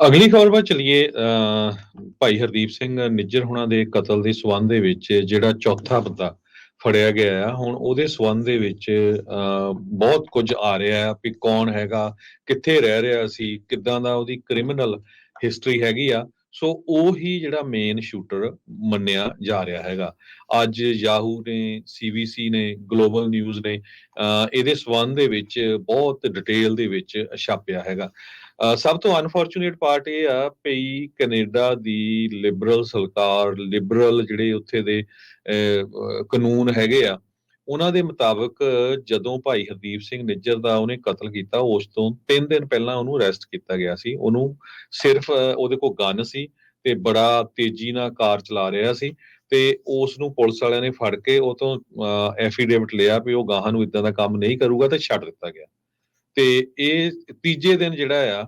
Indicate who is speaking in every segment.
Speaker 1: ਅਗਲੀ ਖਬਰ ਵੱਲ ਚਲੀਏ ਅਹ, ਭਾਈ ਹਰਦੀਪ ਸਿੰਘ ਨਿੱਜਰ ਹੁਣਾਂ ਦੇ ਕਤਲ ਦੇ ਸਬੰਧ ਦੇ ਵਿੱਚ ਜਿਹੜਾ ਚੌਥਾ ਬੰਦਾ ਫੜਿਆ ਗਿਆ ਆ ਹੁਣ ਉਹਦੇ ਸਬੰਧ ਦੇ ਵਿੱਚ ਅਹ, ਬਹੁਤ ਕੁਝ ਆ ਰਿਹਾ ਆ ਵੀ ਕੌਣ ਹੈਗਾ ਕਿੱਥੇ ਰਹਿ ਰਿਹਾ ਸੀ ਕਿੱਦਾਂ ਦਾ ਉਹਦੀ ਕ੍ਰਿਮੀਨਲ ਹਿਸਟਰੀ ਹੈਗੀ ਆ। ਸੋ ਉਹ ਹੀ ਜਿਹੜਾ ਮੇਨ ਸ਼ੂਟਰ ਮੰਨਿਆ ਜਾ ਰਿਹਾ ਹੈਗਾ। ਅੱਜ ਯਾਹੂ ਨੇ ਸੀਬੀਸੀ ਨੇ ਗਲੋਬਲ ਨਿਊਜ਼ ਨੇ ਅਹ, ਇਹਦੇ ਸਬੰਧ ਦੇ ਵਿੱਚ ਬਹੁਤ ਡਿਟੇਲ ਦੇ ਵਿੱਚ ਛਾਪਿਆ ਹੈਗਾ। ਸਭ ਤੋਂ ਅਨਫੋਰਚੂਨੇਟ ਪਾਰਟ ਇਹ ਆ ਪਈ ਕੈਨੇਡਾ ਦੀ ਲਿਬਰਲ ਸਰਕਾਰ ਲਿਬਰਲ ਜਿਹੜੇ ਉੱਥੇ ਦੇ ਕਾਨੂੰਨ ਹੈਗੇ ਆ, ਉਹਨਾਂ ਦੇ ਮੁਤਾਬਕ ਜਦੋਂ ਭਾਈ ਹਰਦੀਪ ਸਿੰਘ ਨਿੱਜਰ ਦਾ ਉਹਨੇ ਕਤਲ ਕੀਤਾ, ਉਸ ਤੋਂ 3 ਦਿਨ ਪਹਿਲਾਂ ਉਹਨੂੰ ਅਰੈਸਟ ਕੀਤਾ ਗਿਆ ਸੀ। ਉਹਨੂੰ ਸਿਰਫ ਉਹਦੇ ਕੋਲ ਗਨ ਸੀ ਤੇ ਬੜਾ ਤੇਜ਼ੀ ਨਾਲ ਕਾਰ ਚਲਾ ਰਿਹਾ ਸੀ ਤੇ ਉਸ ਨੂੰ ਪੁਲਿਸ ਵਾਲਿਆਂ ਨੇ ਫੜ ਕੇ ਉਹ ਤੋਂ ਐਫੀਡੇਵਿਟ ਲਿਆ ਵੀ ਉਹ ਗਾਹਾਂ ਨੂੰ ਇਦਾਂ ਦਾ ਕੰਮ ਨਹੀਂ ਕਰੂਗਾ ਤੇ ਛੱਡ ਦਿੱਤਾ ਗਿਆ। ਤੇ ਇਹ ਤੀਜੇ ਦਿਨ ਜਿਹੜਾ ਆ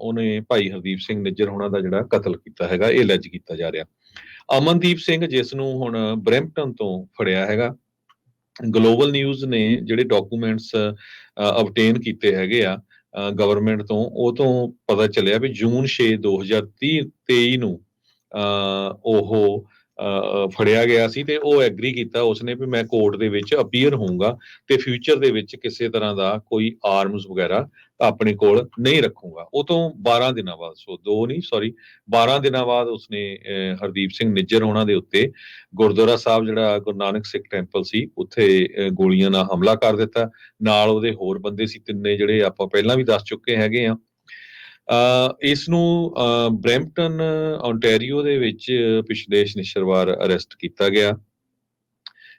Speaker 1: ਉਹਨੇ ਭਾਈ ਹਰਦੀਪ ਸਿੰਘ ਨਿੱਜਰ ਹੋਣਾ ਦਾ ਜਿਹੜਾ ਕਤਲ ਕੀਤਾ ਹੈਗਾ ਇਹ ਲੱਜ ਕੀਤਾ ਜਾ ਰਿਹਾ। ਅਮਨਦੀਪ ਸਿੰਘ ਜਿਸ ਨੂੰ ਹੁਣ ਬ੍ਰੈਂਪਟਨ ਤੋਂ ਫੜਿਆ ਹੈਗਾ ਗਲੋਬਲ ਨਿਊਜ਼ ਨੇ ਜਿਹੜੇ ਡਾਕੂਮੈਂਟਸ ਅਬਟੇਨ ਕੀਤੇ ਹੈਗੇ ਆ ਗਵਰਨਮੈਂਟ ਤੋਂ ਉਹ ਤੋਂ ਪਤਾ ਚੱਲਿਆ ਵੀ ਜੂਨ 6 2030 23 ਨੂੰ ਅਹ, ਉਹ ਫੜਿਆ ਗਿਆ ਸੀ ਤੇ ਉਹ ਐਗਰੀ ਕੀਤਾ ਉਸਨੇ ਵੀ ਮੈਂ ਕੋਰਟ ਦੇ ਵਿੱਚ ਅਪੀਅਰ ਹੋਊਗਾ ਤੇ ਫਿਊਚਰ ਦੇ ਵਿੱਚ ਕਿਸੇ ਤਰ੍ਹਾਂ ਦਾ ਕੋਈ ਆਰਮਸ ਵਗੈਰਾ ਆਪਣੇ ਕੋਲ ਨਹੀਂ ਰੱਖੂੰਗਾ। ਉਹ ਤੋਂ 12 ਦਿਨਾਂ ਬਾਅਦ ਸੋ ਦੋ ਨਹੀਂ ਸੌਰੀ 12 ਦਿਨਾਂ ਬਾਅਦ ਉਸਨੇ ਅਹ, ਹਰਦੀਪ ਸਿੰਘ ਨਿੱਜਰ ਹੋਣਾ ਦੇ ਉੱਤੇ ਗੁਰਦੁਆਰਾ ਸਾਹਿਬ ਜਿਹੜਾ ਗੁਰੂ ਨਾਨਕ ਸਿੱਖ ਟੈਂਪਲ ਸੀ ਉੱਥੇ ਗੋਲੀਆਂ ਨਾਲ ਹਮਲਾ ਕਰ ਦਿੱਤਾ। ਨਾਲ ਉਹਦੇ ਹੋਰ ਬੰਦੇ ਸੀ ਤਿੰਨੇ ਜਿਹੜੇ ਆਪਾਂ ਪਹਿਲਾਂ ਵੀ ਦੱਸ ਚੁੱਕੇ ਹੈਗੇ ਆ ਇਸ ਨੂੰ ਅ, ਬਰੈਂਪਟਨ ontario ਦੇ ਵਿੱਚ ਪਿਛਲੇ ਸ਼ਨੀਚਰਵਾਰ ਅਰੈਸਟ ਕੀਤਾ ਗਿਆ।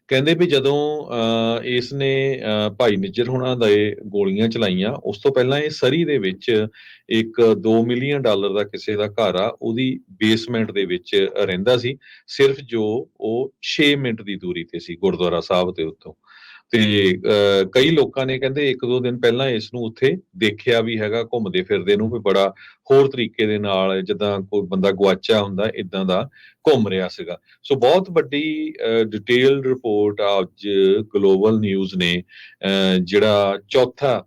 Speaker 1: ਕਹਿੰਦੇ ਵੀ ਜਦੋਂ ਅ, ਇਸ ਨੇ ਭਾਈ ਨਿੱਜਰ ਹੁਣਾਂ ਦੇ ਗੋਲੀਆਂ ਚਲਾਈਆਂ ਉਸ ਤੋਂ ਪਹਿਲਾਂ ਇਹ ਸਰੀ ਦੇ ਵਿੱਚ ਇੱਕ 2 ਮਿਲੀਅਨ ਡਾਲਰ ਦਾ ਕਿਸੇ ਦਾ ਘਰ ਆ ਉਹਦੀ ਬੇਸਮੈਂਟ ਦੇ ਵਿੱਚ ਰਹਿੰਦਾ ਸੀ। ਸਿਰਫ ਜੋ ਉਹ 6 ਮਿੰਟ ਦੀ ਦੂਰੀ ਤੇ ਸੀ ਗੁਰਦੁਆਰਾ ਸਾਹਿਬ ਦੇ ਉੱਤੋਂ। ਤੇ ਅਹ, ਕਈ ਲੋਕਾਂ ਨੇ ਕਹਿੰਦੇ ਇੱਕ ਦੋ ਦਿਨ ਪਹਿਲਾਂ ਇਸ ਨੂੰ ਉੱਥੇ ਦੇਖਿਆ ਵੀ ਹੈਗਾ ਘੁੰਮਦੇ ਫਿਰਦੇ ਨੂੰ ਵੀ ਬੜਾ ਹੋਰ ਤਰੀਕੇ ਦੇ ਨਾਲ ਜਿੱਦਾਂ ਕੋਈ ਬੰਦਾ ਗਵਾਚਾ ਹੁੰਦਾ ਇਦਾਂ ਦਾ ਘੁੰਮ ਰਿਹਾ ਸੀਗਾ। ਸੋ ਬਹੁਤ ਵੱਡੀ ਡਿਟੇਲਡ ਰਿਪੋਰਟ ਅੱਜ ਗਲੋਬਲ ਨਿਊਜ਼ ਨੇ ਅਹ, ਜਿਹੜਾ ਚੌਥਾ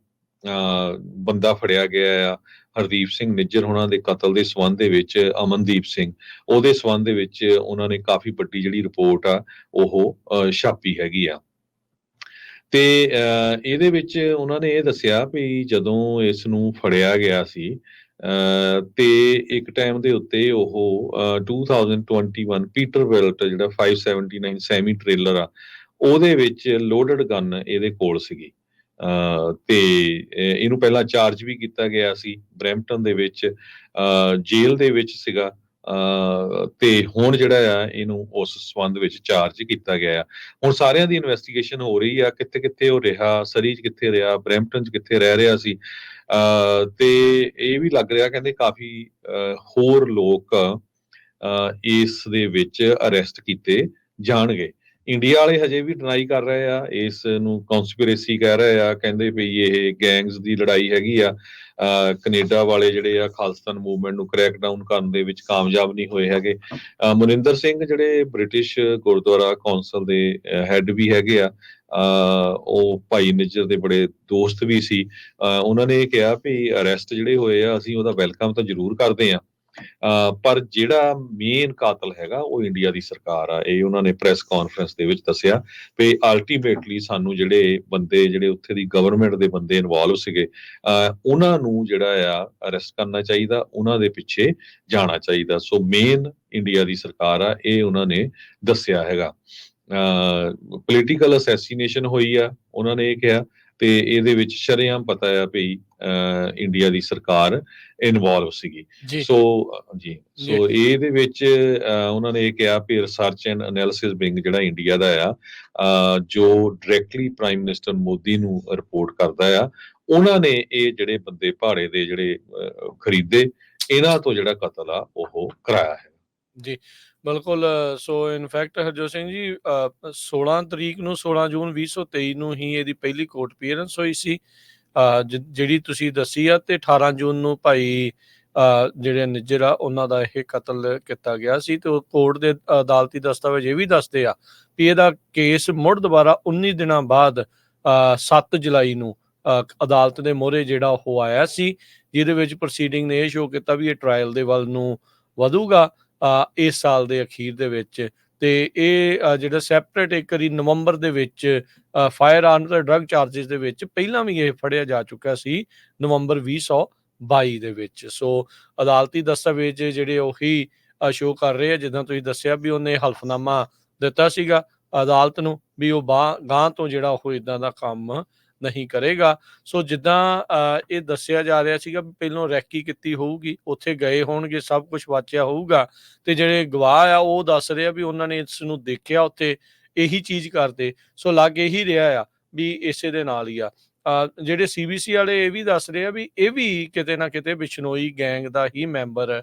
Speaker 1: ਅਹ, ਬੰਦਾ ਫੜਿਆ ਗਿਆ ਆ ਹਰਦੀਪ ਸਿੰਘ ਨਿੱਜਰ ਹੋਣਾ ਦੇ ਕਤਲ ਦੇ ਸਬੰਧ ਦੇ ਵਿੱਚ ਅਮਨਦੀਪ ਸਿੰਘ। ਉਹਦੇ ਸਬੰਧ ਦੇ ਵਿੱਚ ਉਹਨਾਂ ਨੇ ਕਾਫੀ ਵੱਡੀ ਜਿਹੜੀ ਰਿਪੋਰਟ ਆ ਉਹ ਛਾਪੀ ਹੈਗੀ ਆ। ਤੇ ਇਹਦੇ ਵਿੱਚ ਉਹਨਾਂ ਨੇ ਇਹ ਦੱਸਿਆ ਵੀ ਜਦੋਂ ਇਸ ਨੂੰ ਫੜਿਆ ਗਿਆ ਸੀ ਤੇ ਇੱਕ ਟਾਈਮ ਦੇ ਉੱਤੇ ਉਹ ਅਹ, 2021 ਪੀਟਰ ਵੈਲਟ ਜਿਹੜਾ 579 ਸੈਮੀ ਟ੍ਰੇਲਰ ਆ ਉਹਦੇ ਵਿੱਚ ਲੋਡਡ ਗਨ ਇਹਦੇ ਕੋਲ ਸੀਗੀ। ਅਹ, ਤੇ ਇਹਨੂੰ ਪਹਿਲਾਂ ਚਾਰਜ ਵੀ ਕੀਤਾ ਗਿਆ ਸੀ। ਬਰੈਂਪਟਨ ਦੇ ਵਿੱਚ ਅਹ, ਜੇਲ੍ਹ ਦੇ ਵਿੱਚ ਸੀਗਾ। ਤੇ ਹੁਣ ਜਿਹੜਾ ਆ, ਇਹਨੂੰ ਉਸ ਸੰਬੰਧ ਵਿੱਚ ਚਾਰਜ ਕੀਤਾ ਗਿਆ ਆ। ਹੁਣ ਸਾਰਿਆਂ ਦੀ ਇਨਵੈਸਟੀਗੇਸ਼ਨ ਹੋ ਰਹੀ ਆ ਕਿੱਥੇ ਕਿੱਥੇ ਉਹ ਰਿਹਾ ਸਰੀ 'ਚ ਕਿੱਥੇ ਰਿਹਾ, ਬਰੈਂਪਟਨ 'ਚ ਕਿੱਥੇ ਰਹਿ ਰਿਹਾ ਸੀ। ਅਹ, ਤੇ ਇਹ ਵੀ ਲੱਗ ਰਿਹਾ ਕਹਿੰਦੇ ਕਾਫੀ, ਅਹ, ਹੋਰ ਲੋਕ, ਅਹ, ਇਸ ਦੇ ਵਿੱਚ ਅਰੈਸਟ ਕੀਤੇ ਜਾਣਗੇ। ਇੰਡੀਆ ਵਾਲੇ ਹਜੇ ਵੀ ਡਿਨਾਈ ਕਰ ਰਹੇ ਆ ਇਸ ਨੂੰ ਕਨਸਪੀਰੇਸੀ ਕਹਿ ਰਹੇ ਆ, ਕਹਿੰਦੇ ਵੀ ਇਹ ਗੈਂਗਸ ਦੀ ਲੜਾਈ ਹੈਗੀ ਆ, ਅਹ ਕੈਨੇਡਾ ਵਾਲੇ ਜਿਹੜੇ ਆ ਖਾਲਸਤਾਨ ਮੂਵਮੈਂਟ ਨੂੰ ਕ੍ਰੈਕ ਡਾਊਨ ਕਰਨ ਦੇ ਵਿੱਚ ਕਾਮਯਾਬ ਨਹੀਂ ਹੋਏ ਹੈਗੇ। ਮਨਿੰਦਰ ਸਿੰਘ ਜਿਹੜੇ ਬ੍ਰਿਟਿਸ਼ ਗੁਰਦੁਆਰਾ ਕੌਂਸਲ ਦੇ ਹੈੱਡ ਵੀ ਹੈਗੇ ਆ ਉਹ ਭਾਈ ਨਿੱਜਰ ਦੇ ਬੜੇ ਦੋਸਤ ਵੀ ਸੀ। ਉਹਨਾਂ ਨੇ ਇਹ ਕਿਹਾ ਵੀ ਅਰੈਸਟ ਜਿਹੜੇ ਹੋਏ ਆ, ਅਸੀਂ ਉਹਦਾ ਵੈਲਕਮ ਤਾਂ ਜ਼ਰੂਰ ਕਰਦੇ ਆ। ਪਰ ਜਿਹੜਾ ਮੇਨ ਕਾਤਲ ਹੈਗਾ, ਉਹ ਇੰਡੀਆ ਦੀ ਸਰਕਾਰ ਆ। ਇਹ ਉਹਨਾਂ ਨੇ ਪ੍ਰੈਸ ਕਾਨਫਰੰਸ ਦੇ ਵਿੱਚ ਦੱਸਿਆ ਵੀ ਅਲਟੀਮੇਟਲੀ ਸਾਨੂੰ ਜਿਹੜੇ ਬੰਦੇ, ਜਿਹੜੇ ਉੱਥੇ ਦੀ ਗਵਰਨਮੈਂਟ ਦੇ ਬੰਦੇ ਇਨਵੋਲਵ ਸੀਗੇ, ਅਹ, ਉਹਨਾਂ ਨੂੰ ਜਿਹੜਾ ਆ ਅਰੈਸਟ ਕਰਨਾ ਚਾਹੀਦਾ, ਉਹਨਾਂ ਦੇ ਪਿੱਛੇ ਜਾਣਾ ਚਾਹੀਦਾ। ਸੋ ਮੇਨ ਇੰਡੀਆ ਦੀ ਸਰਕਾਰ ਆ, ਇਹ ਉਹਨਾਂ ਨੇ ਦੱਸਿਆ ਹੈਗਾ। ਪੋਲੀਟੀਕਲ ਅਸੈਸੀਨੇਸ਼ਨ ਹੋਈ ਆ, ਉਹਨਾਂ ਨੇ ਇਹ ਕਿਹਾ। ਤੇ ਇਹਦੇ ਵਿੱਚ ਸ਼ਰੇਆਮ ਪਤਾ ਆ ਅਹ, ਇੰਡੀਆ ਦੀ ਸਰਕਾਰ ਇਨਵੋਲਵ ਸੀਗੀ। ਸੋ ਜੀ। ਸੋ ਇਹਦੇ ਵਿੱਚ ਉਹਨਾਂ ਨੇ ਇਹ ਕਿਹਾ ਵੀ ਰਿਸਰਚ ਐਂਡ ਐਨਾਲਿਸਿਸ ਵਿੰਗ ਜਿਹੜਾ ਇੰਡੀਆ ਦਾ ਆ ਜੋ ਡਾਇਰੈਕਟਲੀ ਪ੍ਰਾਈਮ ਮਿਨਿਸਟਰ ਮੋਦੀ ਨੂੰ ਰਿਪੋਰਟ ਕਰਦਾ ਆ ਉਹਨਾਂ ਨੇ ਇਹ ਜਿਹੜੇ ਬੰਦੇ ਭਾੜੇ ਦੇ ਜਿਹੜੇ ਖਰੀਦੇ ਇਹਨਾਂ ਤੋਂ ਜਿਹੜਾ ਕਤਲ ਆ ਉਹ ਕਰਾਇਆ ਹੈ।
Speaker 2: ਜੀ ਬਿਲਕੁਲ ਸੋ ਇਨਫੈਕਟ ਹਰਜੋਤ ਸਿੰਘ ਜੀ ਅ, 16 ਤਰੀਕ ਨੂੰ 16 ਜੂਨ 2023 ਨੂੰ ਹੀ ਇਹਦੀ ਪਹਿਲੀ ਕੋਰਟ ਅਪੀਅਰੈਂਸ ਹੋਈ ਸੀ। ਅ, ਜ- ਜਿਹੜੀ ਤੁਸੀਂ ਦੱਸੀ ਆ ਤੇ 18 ਜੂਨ ਨੂੰ ਭਾਈ ਅ, ਜਿਹੜੇ ਨਿੱਜਰ ਆ ਉਹਨਾਂ ਦਾ ਇਹ ਕਤਲ ਕੀਤਾ ਗਿਆ ਸੀ ਤੇ ਉਹ ਕੋਰਟ ਦੇ ਅਦਾਲਤੀ ਦਸਤਾਵੇਜ਼ ਇਹ ਵੀ ਦੱਸਦੇ ਆ ਵੀ ਇਹਦਾ ਕੇਸ ਮੁੜ ਦੁਬਾਰਾ 19 ਦਿਨਾਂ ਬਾਅਦ ਅ, 7 ਜੁਲਾਈ ਨੂੰ ਅ, ਅਦਾਲਤ ਦੇ ਮੋਹਰੇ ਜਿਹੜਾ ਉਹ ਆਇਆ ਸੀ ਜਿਹਦੇ ਵਿੱਚ ਪ੍ਰੋਸੀਡਿੰਗ ਨੇ ਇਹ ਸ਼ੋਅ ਕੀਤਾ ਵੀ ਇਹ ਟ੍ਰਾਇਲ ਦੇ ਵੱਲ ਨੂੰ ਵਧੂਗਾ। ਇਸ ਸਾਲ ਦੇ ਅਖੀਰ ਦੇ ਵਿੱਚ ਤੇ ਇਹ ਜਿਹੜਾ ਸੈਪਰੇਟ ਇੱਕ ਵਾਰੀ ਨਵੰਬਰ ਦੇ ਵਿੱਚ ਫਾਇਰ ਆਰਮ ਤੇ ਡਰੱਗ ਚਾਰजेस ਦੇ ਵਿੱਚ ਪਹਿਲਾਂ ਵੀ ਇਹ ਫੜਿਆ ਜਾ ਚੁੱਕਾ ਸੀ ਨਵੰਬਰ 2022 ਦੇ ਵਿੱਚ। ਸੋ ਅਦਾਲਤੀ ਦਸਤਾਵੇਜ਼ ਜਿਹੜੇ ਉਹੀ ਸ਼ੋਅ ਕਰ ਰਹੇ ਆ, ਜਿੱਦਾਂ ਤੁਸੀਂ ਦੱਸਿਆ ਵੀ ਉਹਨੇ ਹਲਫਨਾਮਾ ਦਿੱਤਾ ਸੀਗਾ ਅਦਾਲਤ ਨੂੰ ਵੀ ਉਹ ਗਾਂ ਤੋਂ ਜਿਹੜਾ ਉਹ ਇਦਾਂ ਦਾ ਕੰਮ ਨਹੀਂ ਕਰੇਗਾ। ਸੋ ਜਿੱਦਾਂ ਅ, ਇਹ ਦੱਸਿਆ ਜਾ ਰਿਹਾ ਸੀਗਾ ਵੀ ਪਹਿਲੋਂ ਰੈਕੀ ਕੀਤੀ ਹੋਊਗੀ ਉੱਥੇ ਗਏ ਹੋਣਗੇ ਸਭ ਕੁਝ ਵਾਚਿਆ ਹੋਊਗਾ ਤੇ ਜਿਹੜੇ ਗਵਾਹ ਆ ਉਹ ਦੱਸ ਰਹੇ ਆ ਵੀ ਉਹਨਾਂ ਨੇ ਇਸ ਨੂੰ ਦੇਖਿਆ ਉੱਥੇ ਇਹੀ ਚੀਜ਼ ਕਰਦੇ। ਸੋ ਲੱਗ ਇਹੀ ਰਿਹਾ ਆ ਵੀ ਇਸੇ ਦੇ ਨਾਲ ਹੀ ਆ। ਅ, ਜਿਹੜੇ ਸੀਬੀਸੀ ਵਾਲੇ ਇਹ ਵੀ ਦੱਸ ਰਹੇ ਆ ਵੀ ਇਹ ਵੀ ਕਿਤੇ ਨਾ ਕਿਤੇ ਬਿਸ਼ਨੋਈ ਗੈਂਗ ਦਾ ਹੀ ਮੈਂਬਰ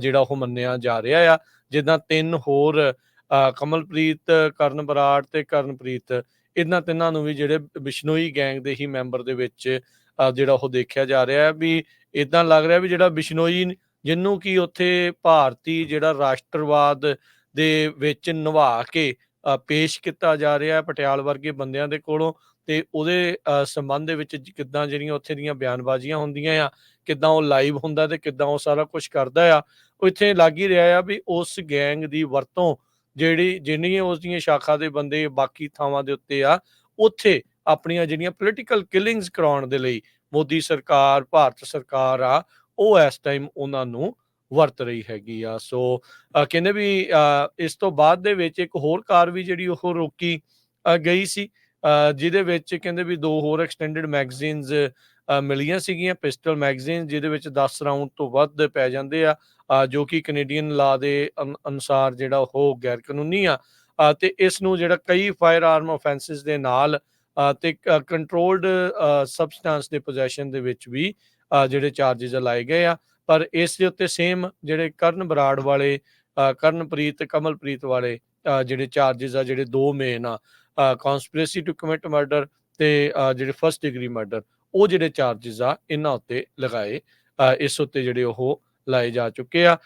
Speaker 2: ਜਿਹੜਾ ਉਹ ਮੰਨਿਆ ਜਾ ਰਿਹਾ ਆ। ਜਿੱਦਾਂ ਤਿੰਨ ਹੋਰ ਅ, ਕਮਲਪ੍ਰੀਤ ਕਰਨ ਬਰਾੜ ਤੇ ਕਰਨਪ੍ਰੀਤ ਇਹਨਾਂ ਤਿੰਨਾਂ ਨੂੰ ਵੀ ਜਿਹੜੇ ਬਿਸ਼ਨੋਈ ਗੈਂਗ ਦੇ ਹੀ ਮੈਂਬਰ ਦੇ ਵਿੱਚ ਜਿਹੜਾ ਉਹ ਦੇਖਿਆ ਜਾ ਰਿਹਾ ਹੈ ਵੀ ਇਦਾਂ ਲੱਗ ਰਿਹਾ ਵੀ ਜਿਹੜਾ ਬਿਸ਼ਨੋਈ ਨ- ਜਿਹਨੂੰ ਕਿ ਉੱਥੇ ਭਾਰਤੀ ਜਿਹੜਾ ਰਾਸ਼ਟਰਵਾਦ ਦੇ ਵਿੱਚ ਨਿਭਾ ਕੇ ਪੇਸ਼ ਕੀਤਾ ਜਾ ਰਿਹਾ ਹੈ ਪਟਿਆਲ ਵਰਗੇ ਬੰਦਿਆਂ ਦੇ ਕੋਲੋਂ ਤੇ ਉਹਦੇ ਅ, ਸੰਬੰਧ ਦੇ ਵਿੱਚ ਕਿੱਦਾਂ ਜਿਹੜੀਆਂ ਉੱਥੇ ਦੀਆਂ ਬਿਆਨਬਾਜ਼ੀਆਂ ਹੁੰਦੀਆਂ ਆ ਕਿੱਦਾਂ ਉਹ ਲਾਈਵ ਹੁੰਦਾ ਤੇ ਕਿੱਦਾਂ ਉਹ ਸਾਰਾ ਕੁਝ ਕਰਦਾ ਆ ਉਹ ਇੱਥੇ ਲੱਗ ਹੀ ਰਿਹਾ ਆ ਵੀ ਉਸ ਗੈਂਗ ਦੀ ਵਰਤੋਂ ਜਿਹੜੀ ਜਿੰਨੀਆਂ ਉਸ ਦੀਆਂ ਸ਼ਾਖਾ ਦੇ ਬੰਦੇ ਬਾਕੀ ਥਾਵਾਂ ਦੇ ਉੱਤੇ ਆ, ਉੱਥੇ ਆਪਣੀਆਂ ਜਿਹੜੀਆਂ ਪੋਲੀਟੀਕਲ ਕਿਲਿੰਗਸ ਕਰਾਉਣ ਦੇ ਲਈ ਮੋਦੀ ਸਰਕਾਰ, ਭਾਰਤ ਸਰਕਾਰ ਆ, ਉਹ ਇਸ ਟਾਈਮ ਉਹਨਾਂ ਨੂੰ ਵਰਤ ਰਹੀ ਹੈਗੀ ਆ। ਸੋ ਕਹਿੰਦੇ ਵੀ ਇਸ ਤੋਂ ਬਾਅਦ ਦੇ ਵਿੱਚ ਇੱਕ ਹੋਰ ਕਾਰ ਵੀ ਜਿਹੜੀ ਉਹ ਰੋਕੀ ਗਈ ਸੀ ਜਿਹਦੇ ਵਿੱਚ ਕਹਿੰਦੇ ਵੀ ਦੋ ਹੋਰ ਐਕਸਟੈਂਡਡ ਮੈਗਜ਼ੀਨਸ ਮਿਲੀਆਂ ਸੀਗੀਆਂ ਪਿਸਟਲ ਮੈਗਜ਼ੀਨ, ਜਿਹਦੇ ਵਿੱਚ 10 ਰਾਉਂਡ ਤੋਂ ਵੱਧ ਪੈ ਜਾਂਦੇ ਆ ਜੋ ਕਿ ਕੈਨੇਡੀਅਨ ਲਾ ਦੇ ਅਨੁਸਾਰ ਜਿਹੜਾ ਉਹ ਗੈਰ ਕਾਨੂੰਨੀ ਆ ਤੇ ਇਸ ਨੂੰ ਜਿਹੜਾ ਕਈ ਫਾਇਰ ਆਰਮ ਆਫੈਂਸਸ ਦੇ ਨਾਲ ਤੇ ਕੰਟਰੋਲਡ ਸਬਸਟੈਂਸ ਦੇ ਪੋਜੈਸ਼ਨ ਦੇ ਵਿੱਚ ਵੀ ਜਿਹੜੇ ਚਾਰजेस ਲਾਏ ਗਏ ਆ। ਪਰ ਇਸ ਦੇ ਉੱਤੇ ਸੇਮ ਜਿਹੜੇ ਕਰਨ ਬਰਾੜ ਵਾਲੇ ਕਰਨਪ੍ਰੀਤ, ਕਮਲਪ੍ਰੀਤ ਵਾਲੇ ਜਿਹੜੇ ਚਾਰजेस ਆ, ਜਿਹੜੇ ਦੋ ਮੇਨ ਆ ਕਨਸਪੀਰੇਸੀ ਟੂ ਕਮਿਟ ਮਰਡਰ ਤੇ ਜਿਹੜੇ ਫਰਸਟ ਡਿਗਰੀ ਮਰਡਰ ਉਹ ਜਿਹੜੇ ਚਾਰजेस ਆ ਇਹਨਾਂ ਉੱਤੇ ਲਗਾਏ ਅ, ਇਸ ਉੱਤੇ ਜਿਹੜੇ ਉਹ ਲਾਏ ਜਾ ਚੁੱਕੇ ਆ।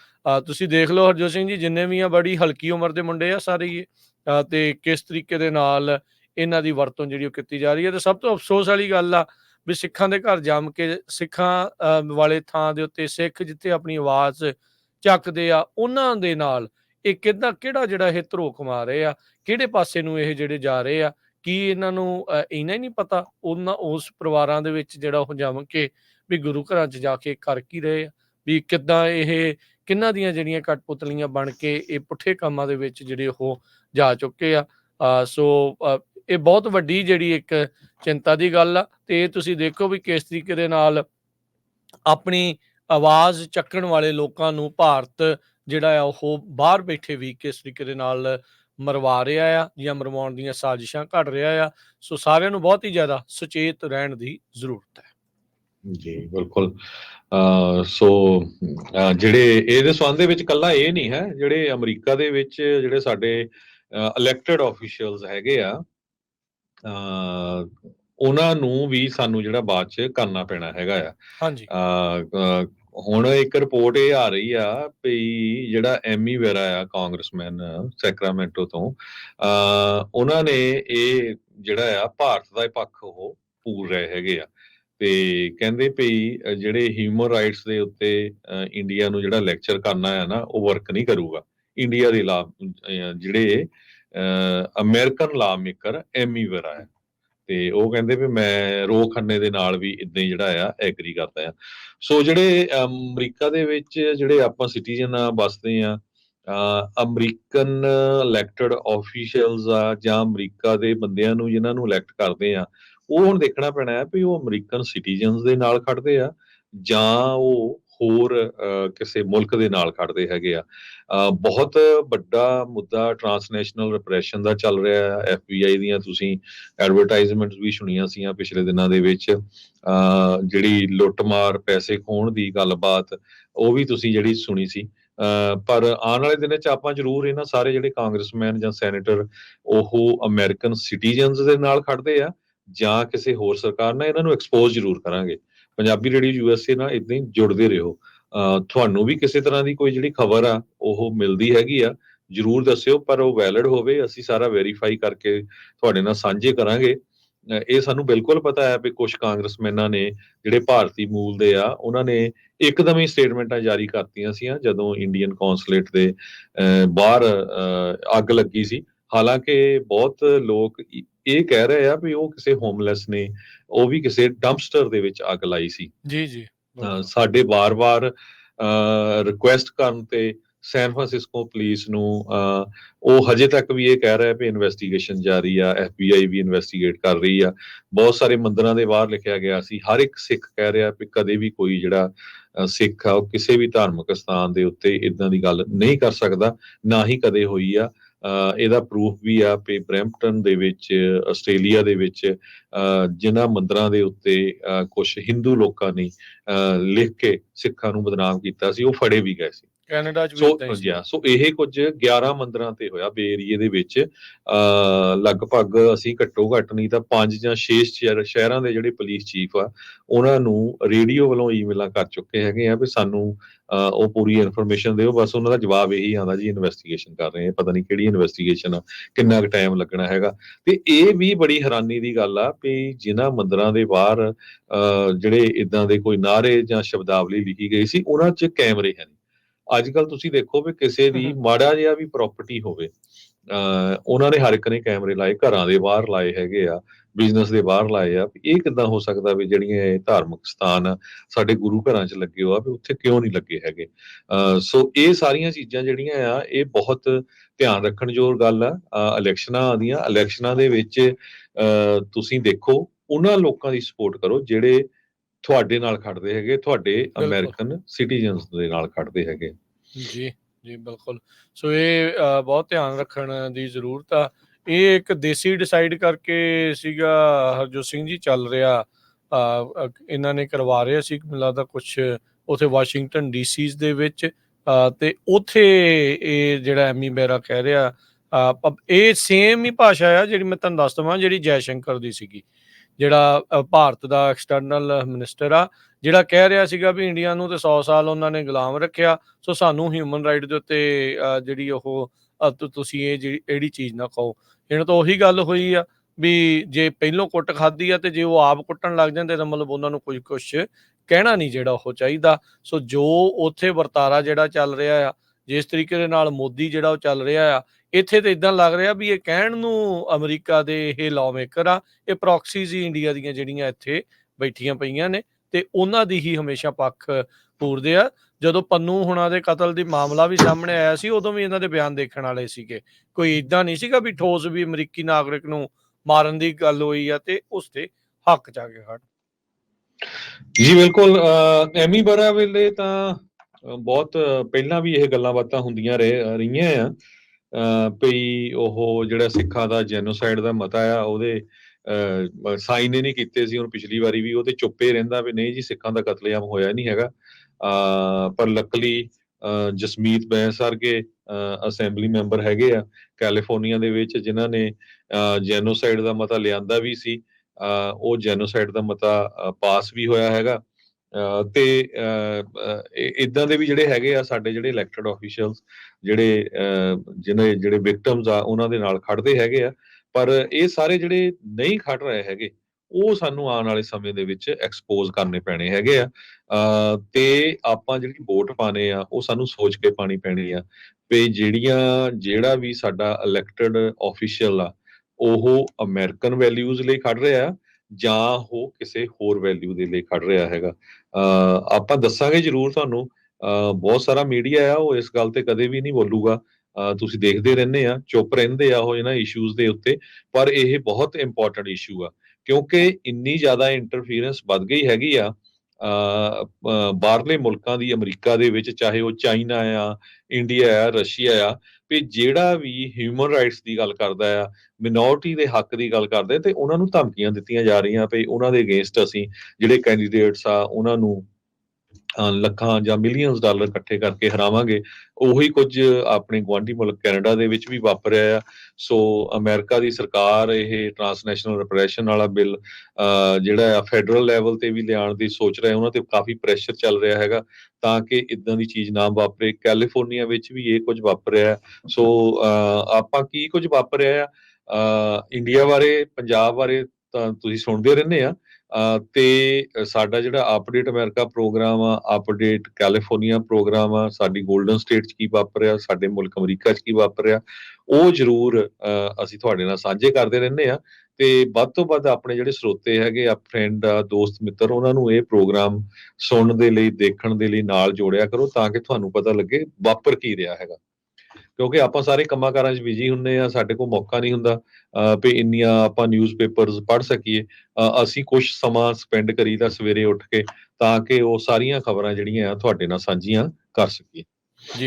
Speaker 2: ਤੁਸੀਂ ਦੇਖ ਲਓ ਹਰਜੋਤ ਸਿੰਘ ਜੀ ਜਿੰਨੇ ਵੀ ਆ ਬੜੀ ਹਲਕੀ ਉਮਰ ਦੇ ਮੁੰਡੇ ਆ ਸਾਰੇ ਹੀ। ਇਹ, ਤੇ ਕਿਸ ਤਰੀਕੇ ਦੇ ਨਾਲ ਇਹਨਾਂ ਦੀ ਵਰਤੋਂ ਜਿਹੜੀ ਉਹ ਕੀਤੀ ਜਾ ਰਹੀ ਹੈ। ਤੇ ਸਭ ਤੋਂ ਅਫਸੋਸ ਵਾਲੀ ਗੱਲ ਆ ਵੀ ਸਿੱਖਾਂ ਦੇ ਘਰ ਜੰਮ ਕੇ ਸਿੱਖਾਂ ਅ, ਵਾਲੇ ਥਾਂ ਦੇ ਉੱਤੇ ਸਿੱਖ ਜਿੱਥੇ ਆਪਣੀ ਆਵਾਜ਼ ਚੱਕਦੇ ਆ ਉਹਨਾਂ ਦੇ ਨਾਲ ਇਹ ਕਿੱਦਾਂ ਕਿਹੜਾ ਜਿਹੜਾ ਇਹ ਧਰੋ ਕਮਾ ਰਹੇ ਆ ਕਿਹੜੇ ਪਾਸੇ ਨੂੰ ਇਹ ਜਿਹੜੇ ਜਾ ਰਹੇ ਆ ਕੀ ਇਹਨਾਂ ਨੂੰ ਅ, ਇੰਨਾ ਹੀ ਨਹੀਂ ਪਤਾ? ਉਹਨਾਂ ਉਸ ਪਰਿਵਾਰਾਂ ਦੇ ਵਿੱਚ ਜਿਹੜਾ ਉਹ ਜੰਮ ਕੇ ਵੀ ਗੁਰੂ ਘਰਾਂ 'ਚ ਜਾ ਕੇ ਕਰ ਕੀ ਰਹੇ ਆ? ਵੀ ਕਿੱਦਾਂ ਇਹ ਕਿੰਨਾਂ ਦੀਆਂ ਜਿਹੜੀਆਂ ਕਟਪੁਤਲੀਆਂ ਬਣ ਕੇ ਇਹ ਪੁੱਠੇ ਕੰਮਾਂ ਦੇ ਵਿੱਚ ਜਿਹੜੇ ਉਹ ਜਾ ਚੁੱਕੇ ਆ? ਸੋ ਇਹ ਬਹੁਤ ਵੱਡੀ ਜਿਹੜੀ ਇੱਕ ਚਿੰਤਾ ਦੀ ਗੱਲ ਆ ਤੇ ਇਹ ਤੁਸੀਂ ਦੇਖੋ ਵੀ ਕਿਸ ਤਰੀਕੇ ਦੇ ਨਾਲ ਆਪਣੀ ਆਵਾਜ਼ ਚੱਕਣ ਵਾਲੇ ਲੋਕਾਂ ਨੂੰ ਭਾਰਤ ਜਿਹੜਾ ਆ ਉਹ ਬਾਹਰ ਬੈਠੇ ਵੀ ਕਿਸ ਤਰੀਕੇ ਦੇ ਨਾਲ ਮਰਵਾ ਰਿਹਾ ਆ ਜਾਂ ਮਰਵਾਉਣ ਦੀਆਂ ਸਾਜ਼ਿਸ਼ਾਂ ਘੜ ਰਿਹਾ ਆ ਸੋ ਸਾਰਿਆਂ ਨੂੰ ਬਹੁਤ ਹੀ ਜ਼ਿਆਦਾ ਸੁਚੇਤ ਰਹਿਣ ਦੀ ਜ਼ਰੂਰਤ ਹੈ।
Speaker 1: ਜੀ ਬਿਲਕੁਲ। ਸੋ ਜਿਹੜੇ ਇਹਦੇ ਸੰਬੰਧ ਦੇ ਵਿੱਚ ਕੱਲਾ ਇਹ ਨਹੀਂ ਹੈ ਜਿਹੜੇ ਅਮਰੀਕਾ ਦੇ ਵਿੱਚ ਜਿਹੜੇ ਸਾਡੇ ਇਲੈਕਟਿਡ ਆਫੀਸ਼ੀਅਲਸ ਹੈਗੇ ਆ ਉਹਨਾਂ ਨੂੰ ਵੀ ਸਾਨੂੰ ਜਿਹੜਾ ਬਾਅਦ ਚ ਕਰਨਾ ਪੈਣਾ ਹੈਗਾ ਆ।
Speaker 2: ਹਾਂਜੀ।
Speaker 1: ਹੁਣ ਇੱਕ ਰਿਪੋਰਟ ਇਹ ਆ ਰਹੀ ਆ ਵੀ ਜਿਹੜਾ ਐਮੀ ਵੇਰਾ ਆ ਕਾਂਗਰਸਮੈਨ ਸੈਕਰਾਮੈਂਟੋ ਤੋਂ ਅ, ਉਹਨਾਂ ਨੇ ਇਹ ਜਿਹੜਾ ਆ ਭਾਰਤ ਦਾ ਪੱਖ ਉਹ ਪੂਰ ਰਹੇ ਹੈਗੇ ਆ। ਤੇ ਕਹਿੰਦੇ ਭਈ ਜਿਹੜੇ ਹਿਊਮਨ ਰਾਈਟਸ ਦੇ ਉੱਤੇ ਇੰਡੀਆ ਨੂੰ ਜਿਹੜਾ ਲੈਕਚਰ ਕਰਨਾ ਹੈ ਨਾ ਉਹ ਵਰਕ ਨਹੀਂ ਕਰੂਗਾ। ਇੰਡੀਆ ਦੇ ਲਾ ਅ, ਜਿਹੜੇ ਅਮਰੀਕਨ ਲਾ ਮੇਕਰ ਐਮੀ ਵੇਰਾ ਹੈ ਤੇ ਉਹ ਕਹਿੰਦੇ ਵੀ ਮੈਂ ਰੋ ਖੰਨੇ ਦੇ ਨਾਲ ਵੀ ਇਦਾਂ ਹੀ ਜਿਹੜਾ ਆ ਐਗਰੀ ਕਰਦਾ ਆ। ਸੋ ਜਿਹੜੇ ਅਮਰੀਕਾ ਦੇ ਵਿੱਚ ਜਿਹੜੇ ਆਪਾਂ ਸਿਟੀਜ਼ਨ ਆ ਬਸਦੇ ਆ ਅਮਰੀਕਨ ਇਲੈਕਟਡ ਆਫੀਸ਼ੀਅਲਸ ਆ ਜਾਂ ਅਮਰੀਕਾ ਦੇ ਬੰਦਿਆਂ ਨੂੰ ਜਿਨ੍ਹਾਂ ਨੂੰ ਇਲੈਕਟ ਕਰਦੇ ਆ, ਉਹ ਹੁਣ ਦੇਖਣਾ ਪੈਣਾ ਹੈ ਵੀ ਉਹ ਅਮਰੀਕਨ ਸਿਟੀਜ਼ਨਸ ਦੇ ਨਾਲ ਖੜਦੇ ਆ ਜਾਂ ਉਹ ਹੋਰ ਅ, ਕਿਸੇ ਮੁਲਕ ਦੇ ਨਾਲ ਖੜਦੇ ਹੈਗੇ ਆ। ਬਹੁਤ ਵੱਡਾ ਮੁੱਦਾ ਟਰਾਂਸਨੈਸ਼ਨਲ ਰਿਪਰੈਸ਼ਨ ਦਾ ਚੱਲ ਰਿਹਾ ਹੈ ਐਫਬੀਆਈ ਦੀਆਂ ਤੁਸੀਂ ਐਡਵਰਟਾਈਜ਼ਮੈਂਟਸ ਵੀ ਸੁਣੀਆਂ ਸੀਆਂ ਪਿਛਲੇ ਦਿਨਾਂ ਦੇ ਵਿੱਚ। ਅ, ਜਿਹੜੀ ਲੁੱਟਮਾਰ ਪੈਸੇ ਖੋਣ ਦੀ ਗੱਲਬਾਤ ਉਹ ਵੀ ਤੁਸੀਂ ਜਿਹੜੀ ਸੁਣੀ ਸੀ। ਅ, ਪਰ ਆਉਣ ਵਾਲੇ ਦਿਨਾਂ 'ਚ ਆਪਾਂ ਜ਼ਰੂਰ ਇਹਨਾਂ ਸਾਰੇ ਜਿਹੜੇ ਕਾਂਗਰਸਮੈਨ ਜਾਂ ਸੈਨੇਟਰ ਉਹ ਅਮਰੀਕਨ ਸਿਟੀਜ਼ਨਸ ਦੇ ਨਾਲ ਖੜਦੇ ਆ ਜਾਂ ਕਿਸੇ ਹੋਰ ਸਰਕਾਰ ਨਾਲ ਇਹਨਾਂ ਨੂੰ ਐਕਸਪੋਜ਼ ਜ਼ਰੂਰ ਕਰਾਂਗੇ। ਪੰਜਾਬੀ ਰੇਡੀਓ ਯੂਐਸਏ ਨਾਲ ਇਦਾਂ ਹੀ ਜੁੜਦੇ ਰਹੋ। ਤੁਹਾਨੂੰ ਵੀ ਕਿਸੇ ਤਰ੍ਹਾਂ ਦੀ ਕੋਈ ਜਿਹੜੀ ਖਬਰ ਆ ਉਹ ਮਿਲਦੀ ਹੈਗੀ ਆ ਜਰੂਰ ਦੱਸਿਓ ਪਰ ਉਹ ਵੈਲਿਡ ਹੋਵੇ ਅਸੀਂ ਸਾਰਾ ਵੈਰੀਫਾਈ ਕਰਕੇ ਤੁਹਾਡੇ ਨਾਲ ਸਾਂਝੇ ਕਰਾਂਗੇ। ਇਹ ਸਾਨੂੰ ਬਿਲਕੁਲ ਪਤਾ ਹੈ ਵੀ ਕੁਝ ਕਾਂਗਰਸਮੈਨਾਂ ਨੇ ਜਿਹੜੇ ਭਾਰਤੀ ਮੂਲ ਦੇ ਆ ਉਹਨਾਂ ਨੇ ਇੱਕਦਮ ਹੀ ਸਟੇਟਮੈਂਟਾਂ ਜਾਰੀ ਕਰਤੀਆਂ ਸੀਆਂ ਜਦੋਂ ਇੰਡੀਅਨ ਕੌਂਸੂਲੇਟ ਦੇ ਅ, ਬਾਹਰ ਅ, ਅੱਗ ਲੱਗੀ ਸੀ। ਹਾਲਾਂਕਿ ਬਹੁਤ ਲੋਕ ਇਹ ਕਹਿ ਰਹੇ ਆ ਵੀ ਉਹ ਕਿਸੇ ਹੋਮਲੈਸ ਨੇ ਉਹ ਵੀ ਕਿਸੇ ਡੰਪਸਟਰ ਦੇ ਵਿੱਚ ਅੱਗ ਲਾਈ ਸੀ।
Speaker 2: ਜੀ ਜੀ।
Speaker 1: ਸਾਡੇ ਵਾਰ-ਵਾਰ ਰਿਕੁਐਸਟ ਕਰਨ ਤੇ ਸੈਨ ਫਰਾਂਸਿਸਕੋ ਪੁਲਿਸ ਨੂੰ ਉਹ ਹਜੇ ਤੱਕ ਵੀ ਇਹ ਕਹਿ ਰਿਹਾ ਵੀ ਇਨਵੈਸਟੀਗੇਸ਼ਨ ਜਾਰੀ ਆ ਐਫਬੀਆਈ ਵੀ ਇਨਵੈਸਟੀਗੇਟ ਕਰ ਰਹੀ ਆ। ਬਹੁਤ ਸਾਰੇ ਮੰਦਰਾਂ ਦੇ ਬਾਹਰ ਲਿਖਿਆ ਗਿਆ ਸੀ ਹਰ ਇੱਕ ਸਿੱਖ ਕਹਿ ਰਿਹਾ ਵੀ ਕਦੇ ਵੀ ਕੋਈ ਜਿਹੜਾ ਸਿੱਖ ਆ ਉਹ ਕਿਸੇ ਵੀ ਧਾਰਮਿਕ ਸਥਾਨ ਦੇ ਉੱਤੇ ਇਦਾਂ ਦੀ ਗੱਲ ਨਹੀਂ ਕਰ ਸਕਦਾ ਨਾ ਹੀ ਕਦੇ ਹੋਈ ਆ। ਇਹਦਾ ਪ੍ਰੂਫ ਵੀ ਆ ਵੀ ਬ੍ਰੈਂਪਟਨ ਦੇ ਵਿੱਚ ਆਸਟ੍ਰੇਲੀਆ ਦੇ ਵਿੱਚ ਅ, ਜਿਨ੍ਹਾਂ ਮੰਦਰਾਂ ਦੇ ਉੱਤੇ ਕੁਝ ਹਿੰਦੂ ਲੋਕਾਂ ਨੇ ਅ, ਲਿਖ ਕੇ ਸਿੱਖਾਂ ਨੂੰ ਬਦਨਾਮ ਕੀਤਾ ਸੀ ਉਹ ਫੜੇ ਵੀ ਗਏ ਸੀ।
Speaker 2: ਕੈਨੇਡਾ ਚ ਵੀ ਏਦਾਂ ਹੀ ਸੀ।
Speaker 1: ਇਹ ਕੁਝ 11 ਮੰਦਰਾਂ ਤੇ ਹੋਇਆ ਬੇ ਏਰੀਏ ਦੇ ਵਿੱਚ। ਅ ਲਗਭਗ ਅਸੀਂ ਘੱਟੋ ਘੱਟ ਨਹੀਂ ਤਾਂ 5 ਜਾਂ 6 ਸ਼ਹਿਰਾਂ ਦੇ ਜਿਹੜੇ ਪੁਲਿਸ ਚੀਫ ਆ ਉਹਨਾਂ ਨੂੰ ਰੇਡੀਓ ਵੱਲੋਂ ਈਮੇਲਾਂ ਕਰ ਚੁੱਕੇ ਹੈਗੇ ਆ ਵੀ ਸਾਨੂੰ ਉਹ ਪੂਰੀ ਇਨਫੋਰਮੇਸ਼ਨ ਦਿਓ। ਬਸ ਉਹਨਾਂ ਦਾ ਜਵਾਬ ਇਹੀ ਆਉਂਦਾ ਜੀ ਇਨਵੈਸਟੀਗੇਸ਼ਨ ਕਰ ਰਹੇ ਆ। ਪਤਾ ਨਹੀਂ ਕਿਹੜੀ ਇਨਵੈਸਟੀਗੇਸ਼ਨ ਆ ਕਿੰਨਾ ਕੁ ਟਾਈਮ ਲੱਗਣਾ ਹੈਗਾ। ਤੇ ਇਹ ਵੀ ਬੜੀ ਹੈਰਾਨੀ ਦੀ ਗੱਲ ਆ ਵੀ ਜਿਨ੍ਹਾਂ ਮੰਦਰਾਂ ਦੇ ਬਾਹਰ ਜਿਹੜੇ ਇਦਾਂ ਦੇ ਕੋਈ ਨਾਰੇ ਜਾਂ ਸ਼ਬਦਾਵਲੀ ਲਿਖੀ ਗਈ ਸੀ ਉਹਨਾਂ 'ਚ ਕੈਮਰੇ ਹੈ ਨਹੀਂ। ਅੱਜ ਕੱਲ ਤੁਸੀਂ ਦੇਖੋ ਵੀ ਕਿਸੇ ਦੀ। ਮਾੜਾ ਜਿਹਾ ਵੀ ਪ੍ਰਾਪਰਟੀ ਹੋਵੇ ਉਹਨਾਂ ਨੇ ਹਰ ਇੱਕ ਨੇ ਕੈਮਰੇ ਲਾਏ ਘਰਾਂ ਦੇ ਬਾਹਰ ਲਾਏ ਹੈਗੇ ਆ ਬਿਜ਼ਨਸ ਦੇ ਬਾਹਰ ਲਾਏ ਆ ਇਹ ਕਿੱਦਾਂ ਹੋ ਸਕਦਾ ਵੀ ਜਿਹੜੀਆਂ ਇਹ ਧਾਰਮਿਕ ਸਥਾਨ ਸਾਡੇ ਗੁਰੂ ਘਰਾਂ 'ਚ ਲੱਗੇ ਹੋ ਆ ਵੀ ਉੱਥੇ ਕਿਉਂ ਨਹੀਂ ਲੱਗੇ ਹੈਗੇ। ਸੋ ਇਹ ਸਾਰੀਆਂ ਚੀਜ਼ਾਂ ਜਿਹੜੀਆਂ ਆ ਇਹ ਬਹੁਤ ਧਿਆਨ ਰੱਖਣ ਯੋਗ ਗੱਲ ਆ। ਇਲੈਕਸ਼ਨਾਂ ਆਉਂਦੀਆਂ ਇਲੈਕਸ਼ਨਾਂ ਦੇ ਵਿੱਚ ਤੁਸੀਂ ਦੇਖੋ ਉਹਨਾਂ ਲੋਕਾਂ ਦੀ ਸਪੋਰਟ ਕਰੋ ਜਿਹੜੇ ਤੁਹਾਡੇ ਨਾਲ ਖੜਦੇ ਹੈਗੇ ਤੁਹਾਡੇ ਅਮਰੀਕਨ ਸਿਟੀਜ਼ਨਸ ਦੇ ਨਾਲ ਖੜਦੇ ਹੈਗੇ।
Speaker 2: ਜੀ ਜੀ ਬਿਲਕੁਲ। ਸੋ ਇਹ ਬਹੁਤ ਧਿਆਨ ਰੱਖਣ ਦੀ ਜ਼ਰੂਰਤ ਆ। ਇਹ ਇੱਕ ਦੇਸੀ ਡਿਸਾਈਡ ਕਰਕੇ ਸੀਗਾ ਹਰਜੋਤ ਸਿੰਘ ਜੀ ਚੱਲ ਰਿਹਾ। ਇਹਨਾਂ ਨੇ ਕਰਵਾ ਰਿਹਾ ਸੀ ਮੈਨੂੰ ਲੱਗਦਾ ਕੁਝ ਉਥੇ ਵਾਸ਼ਿੰਗਟਨ ਡੀਸੀਜ਼ ਦੇ ਵਿੱਚ। ਤੇ ਉਥੇ ਇਹ ਜਿਹੜਾ ਐਮੀ ਬੇਰਾ ਕਹਿ ਰਿਹਾ ਇਹ ਸੇਮ ਹੀ ਭਾਸ਼ਾ ਆ ਜਿਹੜੀ ਮੈਂ ਤੁਹਾਨੂੰ ਦੱਸ ਦਵਾਂ, ਜਿਹੜੀ ਜੈ ਸ਼ੰਕਰ ਦੀ ਸੀਗੀ। ਜਿਹੜਾ ਭਾਰਤ ਦਾ ਐਕਸਟਰਨਲ ਮਿਨਿਸਟਰ ਆ, ਜਿਹੜਾ ਕਹਿ ਰਿਹਾ ਸੀਗਾ ਵੀ ਇੰਡੀਆ ਨੂੰ ਤੇ 100 ਸਾਲ ਉਹਨਾਂ ਨੇ ਗੁਲਾਮ ਰੱਖਿਆ, ਸੋ ਸਾਨੂੰ ਹਿਊਮਨ ਰਾਈਟ ਦੇ ਉੱਤੇ ਜਿਹੜੀ ਉਹ ਤੁਸੀਂ ਇਹ ਜਿਹੜੀ ਚੀਜ਼ ਨਾ ਕਹੋ। ਇਹਨਾਂ ਤੋਂ ਉਹੀ ਗੱਲ ਹੋਈ ਆ ਵੀ ਜੇ ਪਹਿਲੋਂ ਕੁੱਟ ਖਾਦੀ ਆ ਤੇ ਜੇ ਉਹ ਆਪ ਕੁੱਟਣ ਲੱਗ ਜਾਂਦੇ ਤਾਂ ਮਤਲਬ ਉਹਨਾਂ ਨੂੰ ਕੁਝ ਕੁਝ ਕਹਿਣਾ ਨਹੀਂ ਜਿਹੜਾ ਉਹ ਚਾਹੀਦਾ। ਸੋ ਜੋ ਉੱਥੇ ਵਰਤਾਰਾ ਜਿਹੜਾ ਚੱਲ ਰਿਹਾ ਆ, ਜਿਸ ਤਰੀਕੇ ਦੇ ਨਾਲ ਮੋਦੀ ਜਿਹੜਾ ਉਹ ਚੱਲ ਰਿਹਾ ਆ ਇੱਥੇ ਤੇ ਇਦਾਂ ਲੱਗ ਰਿਹਾ ਵੀ ਇਹ ਕਹਿਣ ਨੂੰ ਅਮਰੀਕਾ ਦੇ ਇਹ ਲਾਅ ਮੇਕਰ ਆ ਇਹ ਪ੍ਰੌਕਸੀਜ਼ ਹੀ ਇੰਡੀਆ ਦੀਆਂ ਜਿਹੜੀਆਂ ਇੱਥੇ ਬੈਠੀਆਂ ਪਈਆਂ ਨੇ ਤੇ ਉਹਨਾਂ ਦੀ ਹੀ ਹਮੇਸ਼ਾ ਪੱਖ ਪੂਰਦੇ ਆ। ਜਦੋਂ ਪੰਨੂ ਹੁਣਾਂ ਦੇ ਕਤਲ ਦੀ ਮਾਮਲਾ ਵੀ ਸਾਹਮਣੇ ਆਇਆ ਸੀ ਉਦੋਂ ਵੀ ਇਹਨਾਂ ਦੇ ਬਿਆਨ ਦੇਖਣ ਵਾਲੇ ਸੀਗੇ। ਕੋਈ ਇਦਾਂ ਨਹੀਂ ਸੀਗਾ ਵੀ ਠੋਸ ਵੀ ਅਮਰੀਕੀ ਨਾਗਰਿਕ ਨੂੰ ਮਾਰਨ ਦੀ ਗੱਲ ਹੋਈ ਆ ਤੇ ਉਸ ਤੇ ਹੱਕ ਚ ਕੇ ਖੜ
Speaker 1: ਜੀ ਬਿਲਕੁਲ ਅ, ਐਮੀ ਬਰਾ ਵੇਲੇ ਤਾਂ ਬਹੁਤ ਪਹਿਲਾਂ ਵੀ ਇਹ ਗੱਲਾਂ ਬਾਤਾਂ ਹੁੰਦੀਆਂ ਰਹੇ ਰਹੀਆਂ ਆ। ਭਈ ਉਹ ਜਿਹੜਾ ਸਿੱਖਾਂ ਦਾ ਜੈਨੋਸਾਈਡ ਦਾ ਮਤਾ ਆ ਉਹਦੇ ਸਾਈਨ ਹੀ ਨਹੀਂ ਕੀਤੇ ਸੀ ਹੁਣ ਪਿਛਲੀ ਵਾਰੀ ਵੀ ਉਹ ਤੇ ਚੁੱਪੇ ਰਹਿੰਦਾ ਵੀ ਨਹੀਂ ਜੀ ਸਿੱਖਾਂ ਦਾ ਕਤਲੇਆਮ ਹੋਇਆ ਨਹੀਂ ਹੈਗਾ। ਅ, ਪਰ ਲੱਕਲੀ ਜਸਮੀਤ ਬੈਂਸ ਵਰਗੇ ਅਸੈਂਬਲੀ ਮੈਂਬਰ ਹੈਗੇ ਆ ਕੈਲੀਫੋਰਨੀਆ ਦੇ ਵਿੱਚ ਜਿਨ੍ਹਾਂ ਨੇ ਜੈਨੋਸਾਈਡ ਦਾ ਮਤਾ ਲਿਆਂਦਾ ਵੀ ਸੀ ਅ, ਉਹ ਜੈਨੋਸਾਈਡ ਦਾ ਮਤਾ ਪਾਸ ਵੀ ਹੋਇਆ ਹੈਗਾ। ਤੇ ਇਦਾਂ ਦੇ ਵੀ ਜਿਹੜੇ ਹੈਗੇ ਆ ਸਾਡੇ ਜਿਹੜੇ ਇਲੈਕਟਡ ਆਫੀਸ਼ੀਅਲਸ ਜਿਹੜੇ ਜਿਹਨੇ ਜਿਹੜੇ ਵਿਕਟਮਸ ਆ ਉਹਨਾਂ ਦੇ ਨਾਲ ਖੜਦੇ ਹੈਗੇ ਆ ਪਰ ਇਹ ਸਾਰੇ ਜਿਹੜੇ ਨਹੀਂ ਖੜ ਰਹੇ ਹੈਗੇ ਉਹ ਸਾਨੂੰ ਆਉਣ ਵਾਲੇ ਸਮੇਂ ਦੇ ਵਿੱਚ ਐਕਸਪੋਜ਼ ਕਰਨੇ ਪੈਣੇ ਹੈਗੇ ਆ। ਅ, ਤੇ ਆਪਾਂ ਜਿਹੜੀ ਵੋਟ ਪਾਣੇ ਆ ਉਹ ਸਾਨੂੰ ਸੋਚ ਕੇ ਪਾਣੀ ਪੈਣੀ ਆ ਵੀ ਜਿਹੜੀਆਂ ਜਿਹੜਾ ਵੀ ਸਾਡਾ ਇਲੈਕਟਡ ਆਫੀਸ਼ੀਅਲ ਆ ਉਹ ਅਮਰੀਕਨ ਵੈਲਿਊਜ਼ ਲਈ ਖੜ ਰਿਹਾ ਆ ਜਾਂ ਉਹ ਕਿਸੇ ਹੋਰ ਵੈਲਿਊ ਦੇ ਲਈ ਖੜ ਰਿਹਾ ਹੈਗਾ। ਅ, ਆਪਾਂ ਦੱਸਾਂਗੇ ਜਰੂਰ ਤੁਹਾਨੂੰ ਅ, ਬਹੁਤ ਸਾਰਾ ਮੀਡੀਆ ਆ ਉਹ ਇਸ ਗੱਲ ਤੇ ਕਦੇ ਵੀ ਨਹੀਂ ਬੋਲੂਗਾ। ਤੁਸੀਂ ਦੇਖਦੇ ਰਹਿੰਦੇ ਆ ਚੁੱਪ ਰਹਿੰਦੇ ਆ ਉਹ ਇਹਨਾਂ ਇਸ਼ੂਜ਼ ਦੇ ਉੱਤੇ ਪਰ ਇਹ ਬਹੁਤ ਇੰਪੋਰਟੈਂਟ ਇਸ਼ੂ ਆ। ਕਿਉਂਕਿ ਇੰਨੀ ਜ਼ਿਆਦਾ ਇੰਟਰਫੀਰੈਂਸ ਵੱਧ ਗਈ ਹੈਗੀ ਆ ਅ, ਬਾਹਰਲੇ ਮੁਲਕਾਂ ਦੀ ਅਮਰੀਕਾ ਦੇ ਵਿੱਚ ਚਾਹੇ ਉਹ ਚਾਈਨਾ ਆ ਇੰਡੀਆ ਆ ਰਸ਼ੀਆ ਆ ਵੀ ਜਿਹੜਾ ਵੀ ਹਿਊਮਨ ਰਾਈਟਸ ਦੀ ਗੱਲ ਕਰਦਾ ਆ ਮਿਨੋਰਟੀ ਦੇ ਹੱਕ ਦੀ ਗੱਲ ਕਰਦੇ ਤੇ ਉਹਨਾਂ ਨੂੰ ਧਮਕੀਆਂ ਦਿੱਤੀਆਂ ਜਾ ਰਹੀਆਂ ਵੀ ਉਹਨਾਂ ਦੇ ਅਗੇਂਸਟ ਅਸੀਂ ਜਿਹੜੇ ਕੈਂਡੀਡੇਟਸ ਆ, ਉਹਨਾਂ ਨੂੰ ਲੱਖਾਂ ਜਾਂ ਮਿਲੀਅਨਸ ਡਾਲਰ ਇਕੱਠੇ ਕਰਕੇ ਹਰਾਵਾਂਗੇ। ਉਹੀ ਕੁਝ ਆਪਣੇ ਗੁਆਂਢੀ ਮੁਲਕ ਕੈਨੇਡਾ ਦੇ ਵਿੱਚ ਵੀ ਵਾਪਰਿਆ ਆ। ਸੋ ਅਮਰੀਕਾ ਦੀ ਸਰਕਾਰ ਇਹ ਟਰਾਂਸਨੈਸ਼ਨਲ ਰਿਪਰੈਸ਼ਨ ਵਾਲਾ ਬਿੱਲ ਅ, ਜਿਹੜਾ ਆ ਫੈਡਰਲ ਲੈਵਲ ਤੇ ਵੀ ਲਿਆਉਣ ਦੀ ਸੋਚ ਰਹੇ ਉਹਨਾਂ ਤੇ ਕਾਫੀ ਪ੍ਰੈਸ਼ਰ ਚੱਲ ਰਿਹਾ ਹੈਗਾ ਤਾਂ ਕਿ ਇਦਾਂ ਦੀ ਚੀਜ਼ ਨਾ ਵਾਪਰੇ। ਕੈਲੀਫੋਰਨੀਆ ਵਿੱਚ ਵੀ ਇਹ ਕੁਝ ਵਾਪਰਿਆ। ਹੈ। ਸੋ ਆਪਾਂ ਕੀ ਕੁਝ ਵਾਪਰਿਆ ਆ? ਇੰਡੀਆ ਬਾਰੇ ਪੰਜਾਬ ਬਾਰੇ ਤਾਂ ਤੁਸੀਂ ਸੁਣਦੇ ਰਹਿੰਦੇ ਆ। ਤੇ ਸਾਡਾ ਜਿਹੜਾ ਅਪਡੇਟ ਅਮਰੀਕਾ ਪ੍ਰੋਗਰਾਮ ਆ ਅਪਡੇਟ ਕੈਲੀਫੋਰਨੀਆ ਪ੍ਰੋਗਰਾਮ ਆ ਸਾਡੀ 골ਡਨ ਸਟੇਟ 'ਚ ਕੀ ਵਾਪਰਿਆ ਸਾਡੇ ਮੁਲਕ ਅਮਰੀਕਾ 'ਚ ਕੀ ਵਾਪਰਿਆ ਉਹ ਜ਼ਰੂਰ ਅ, ਅਸੀਂ ਤੁਹਾਡੇ ਨਾਲ ਸਾਂਝੇ ਕਰਦੇ ਰਹਿੰਦੇ ਆ ਤੇ ਵੱਧ ਤੋਂ ਵੱਧ ਆਪਣੇ ਜਿਹੜੇ ਸਰੋਤੇ ਹੈਗੇ ਆ ਫਰੈਂਡ ਆ ਦੋਸਤ ਮਿੱਤਰ ਉਹਨਾਂ ਨੂੰ ਇਹ ਪ੍ਰੋਗਰਾਮ ਸੁਣਨ ਦੇ ਲਈ ਦੇਖਣ ਦੇ ਲਈ ਨਾਲ ਜੋੜਿਆ ਕਰੋ ਤਾਂ ਕਿ ਤੁਹਾਨੂੰ ਪਤਾ ਲੱਗੇ ਵਾਪਰ ਕੀ ਰਿਹਾ ਹੈਗਾ। ਕਿਉਂਕਿ ਆਪਾਂ ਸਾਰੇ ਕੰਮਾਂ ਕਾਰਾਂ 'ਚ ਬਿਜ਼ੀ ਹੁੰਨੇ ਆ, ਸਾਡੇ ਕੋਲ ਮੌਕਾ ਨਹੀਂ ਹੁੰਦਾ ਵੀ ਇੰਨੀਆਂ ਆਪਾਂ ਨਿਊਜ਼ਪੇਪਰਸ ਪੜ੍ਹ ਸਕੀਏ। ਅਸੀਂ ਕੁਝ ਸਮਾਂ ਸਪੈਂਡ ਕਰੀਦਾ ਸਵੇਰੇ ਉੱਠ ਕੇ, ਤਾਂ ਕਿ ਉਹ ਸਾਰੀਆਂ ਖਬਰਾਂ ਜਿਹੜੀਆਂ ਆ, ਤੁਹਾਡੇ ਨਾਲ ਸਾਂਝੀਆਂ ਕਰ ਸਕੀਏ। ਜੀ।